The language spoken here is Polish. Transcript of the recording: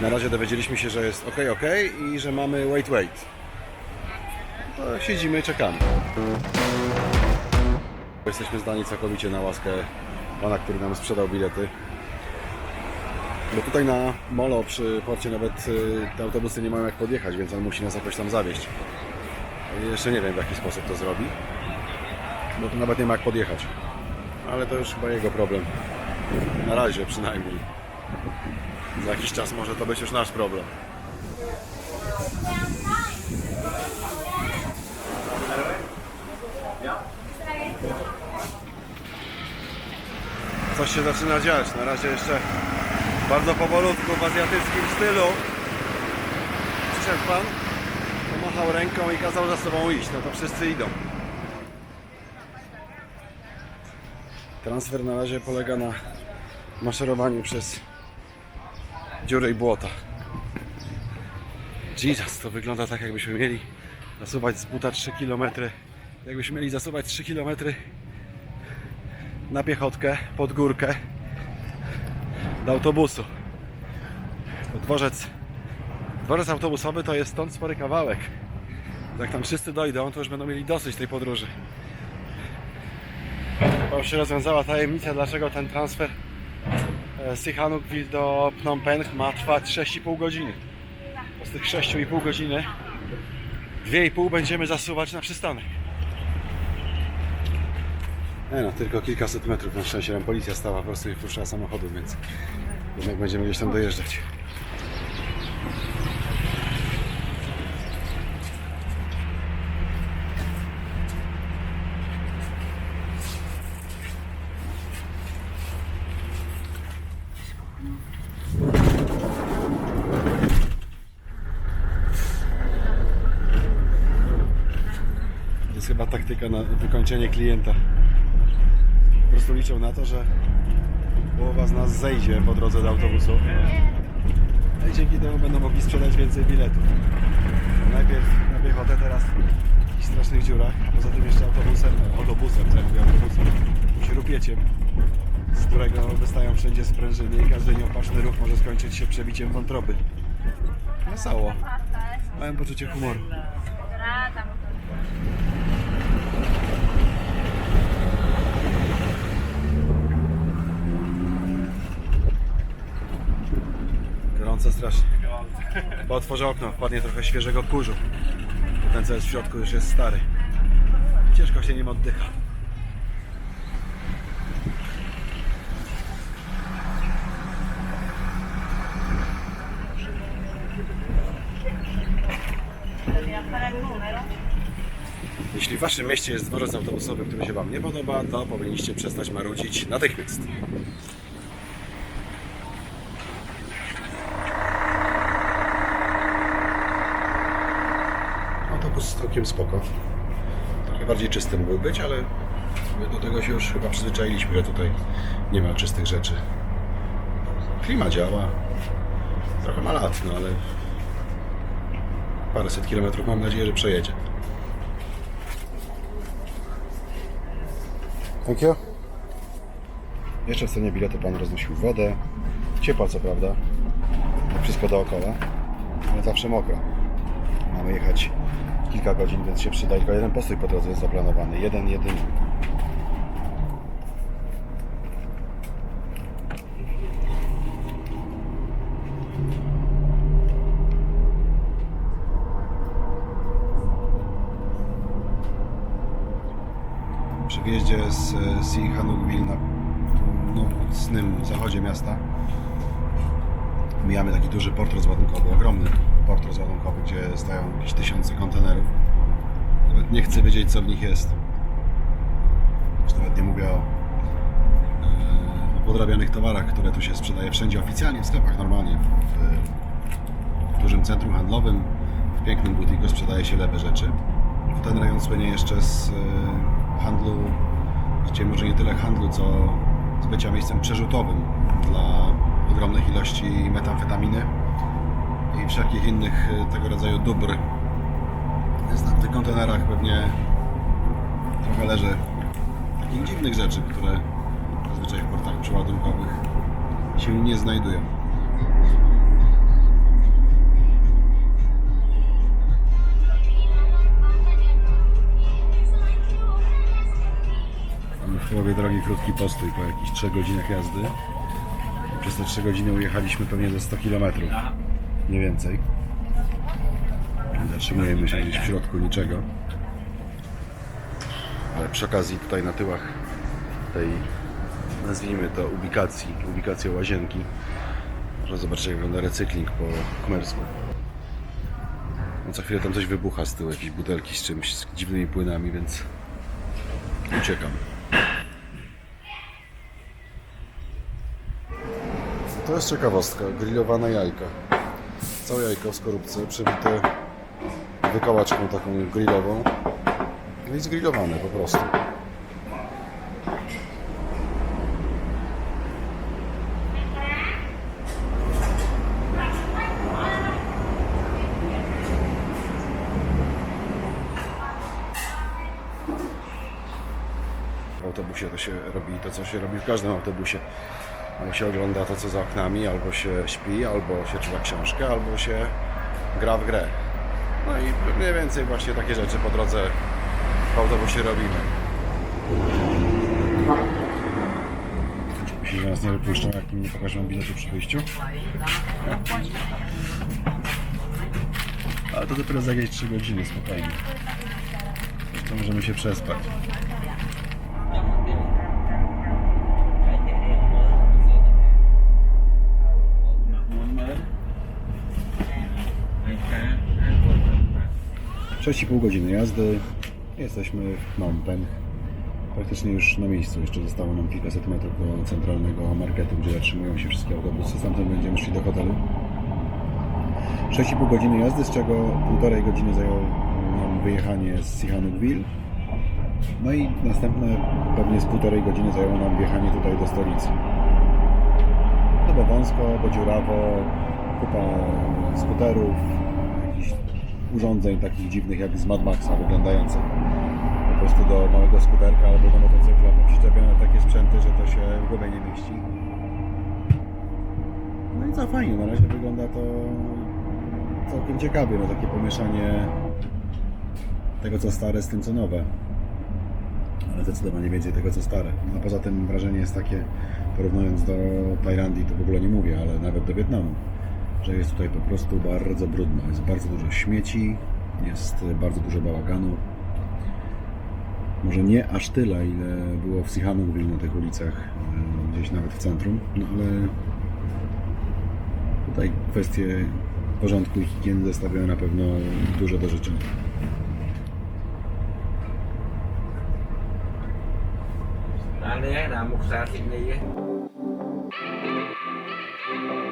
Na razie dowiedzieliśmy się, że jest ok, ok i że mamy wait, wait. To siedzimy i czekamy. Jesteśmy zdani całkowicie na łaskę pana, który nam sprzedał bilety. Bo tutaj na Molo przy porcie nawet y, te autobusy nie mają jak podjechać, więc on musi nas jakoś tam zawieźć. Jeszcze nie wiem w jaki sposób to zrobi. Bo tu nawet nie ma jak podjechać. Ale to już chyba jego problem. Na razie przynajmniej. Za jakiś czas może to być już nasz problem. Coś się zaczyna dziać. Na razie jeszcze bardzo powolutku w azjatyckim stylu. Przyszedł pan, pomachał ręką i kazał za sobą iść. No to wszyscy idą. Transfer na razie polega na maszerowaniu przez dziury i błota. Jesus, to wygląda tak jakbyśmy mieli zasuwać z buta 3 km. Jakbyśmy mieli zasuwać 3 km na piechotkę, pod górkę do autobusu. Dworzec, dworzec autobusowy to jest stąd spory kawałek. Jak tam wszyscy dojdą, to już będą mieli dosyć tej podróży. Bo się rozwiązała tajemnica, dlaczego ten transfer e, z Sihanoukville do Phnom Penh ma trwać 6,5 godziny. Z tych 6,5 godziny 2,5 będziemy zasuwać na przystanek. Nie no, tylko kilkaset metrów na szczęście policja stała, po prostu nie wpuszczała samochodu, więc jednak będziemy gdzieś tam dojeżdżać. Chyba taktyka na wykończenie klienta. Po prostu liczą na to, że połowa z nas zejdzie po drodze do autobusu. No i dzięki temu będą mogli sprzedać więcej biletów. Najpierw na piechotę, teraz w jakichś strasznych dziurach, a poza tym jeszcze autobusem, autobusem, ja mówię autobusem, śrupieciem, z którego wystają wszędzie sprężyny i każdy nieopatrzny ruch może skończyć się przebiciem wątroby. Wesoło. Mają poczucie humoru. Bo otworzę okno, wpadnie trochę świeżego kurzu. Ten co jest w środku już jest stary. Ciężko się nim oddycha. Jeśli w Waszym mieście jest dworzec autobusowy, który się Wam nie podoba, to powinniście przestać marudzić natychmiast. Całkiem spoko. Trochę bardziej czysty mógł być, ale my do tego się już chyba przyzwyczailiśmy, że tutaj nie ma czystych rzeczy. Klima działa. Trochę ma lat, no ale paręset kilometrów mam nadzieję, że przejedzie. Thank you. Jeszcze w cenie biletu pan roznosił wodę. Ciepła co prawda. Wszystko dookoła. Ale zawsze mokra. Mamy jechać kilka godzin, więc się przyda. Tylko jeden postój po drodze jest zaplanowany. Jeden, jedyny. Przy wjeździe z e, Sihanoukville na północnym zachodzie miasta mijamy taki duży port rozładunkowy, ogromny port rozładunkowy, gdzie stają jakieś tysiące kontenerów. Nawet nie chcę wiedzieć, co w nich jest. Już nawet nie mówię o, e, o podrabianych towarach, które tu się sprzedaje wszędzie oficjalnie, w sklepach normalnie. W, w dużym centrum handlowym, w pięknym butiku sprzedaje się lewe rzeczy. Ten rejon słynie jeszcze z e, handlu, gdzie może nie tyle handlu, co z bycia miejscem przerzutowym dla ogromnych ilości metamfetaminy wszelkich innych e, tego rodzaju dóbr. Jest na tych kontenerach pewnie trochę leży takich dziwnych rzeczy, które zazwyczaj w portach przeładunkowych się nie znajdują. w połowie drogi krótki postój po jakichś 3 godzinach jazdy. Przez te 3 godziny ujechaliśmy pewnie ze 100 kilometrów. Nie więcej. Zatrzymujemy się gdzieś w środku niczego. Ale przy okazji tutaj na tyłach tej, nazwijmy to ubikacji, ubikacja łazienki, można zobaczyć jak wygląda recykling po kmersku. No co chwilę tam coś wybucha z tyłu, jakieś butelki z czymś, z dziwnymi płynami, więc uciekam. To jest ciekawostka, grillowane jajka. Całe jajko w skorupce, przebite wykałaczką taką grillową. No i zgrillowane po prostu. W autobusie to się robi to, co się robi w każdym autobusie. Się ogląda to, co za oknami, albo się śpi, albo się czyta książkę, albo się gra w grę. No i mniej więcej właśnie takie rzeczy po drodze w autobusie robimy. Że nas nie wypuszczą, jak mi nie pokażą biletu przy wyjściu? Ale to dopiero za jakieś 3 godziny, spokojnie. Jeszcze możemy się przespać. Sześć i pół godziny jazdy. Jesteśmy w Phnom Penh. Praktycznie już na miejscu. Jeszcze zostało nam kilkaset metrów do centralnego marketu, gdzie zatrzymują się wszystkie autobusy. Stamtąd będziemy szli do hotelu. 6,5 godziny jazdy, z czego półtorej godziny zajęło nam wyjechanie z Sihanoukville. No i następne pewnie z półtorej godziny zajęło nam wjechanie tutaj do stolicy. No wąsko, bo dziurawo, kupa skuterów, urządzeń takich dziwnych jak z Mad Maxa wyglądających. Po prostu do małego skuterka albo do motocykla przyczepione takie sprzęty, że to się w głowie nie mieści. No i co fajnie, na razie wygląda to całkiem ciekawie, no takie pomieszanie tego co stare z tym co nowe. Ale zdecydowanie więcej tego co stare. No a poza tym wrażenie jest takie, porównując do Tajlandii to w ogóle nie mówię, ale nawet do Wietnamu, że jest tutaj po prostu bardzo brudno. Jest bardzo dużo śmieci, jest bardzo dużo bałaganu. Może nie aż tyle, ile było w Sihanoukville na tych ulicach, e, gdzieś nawet w centrum, no ale Tutaj kwestie porządku i higieny zostawiają na pewno dużo do życzenia. Một xã thiên nghi á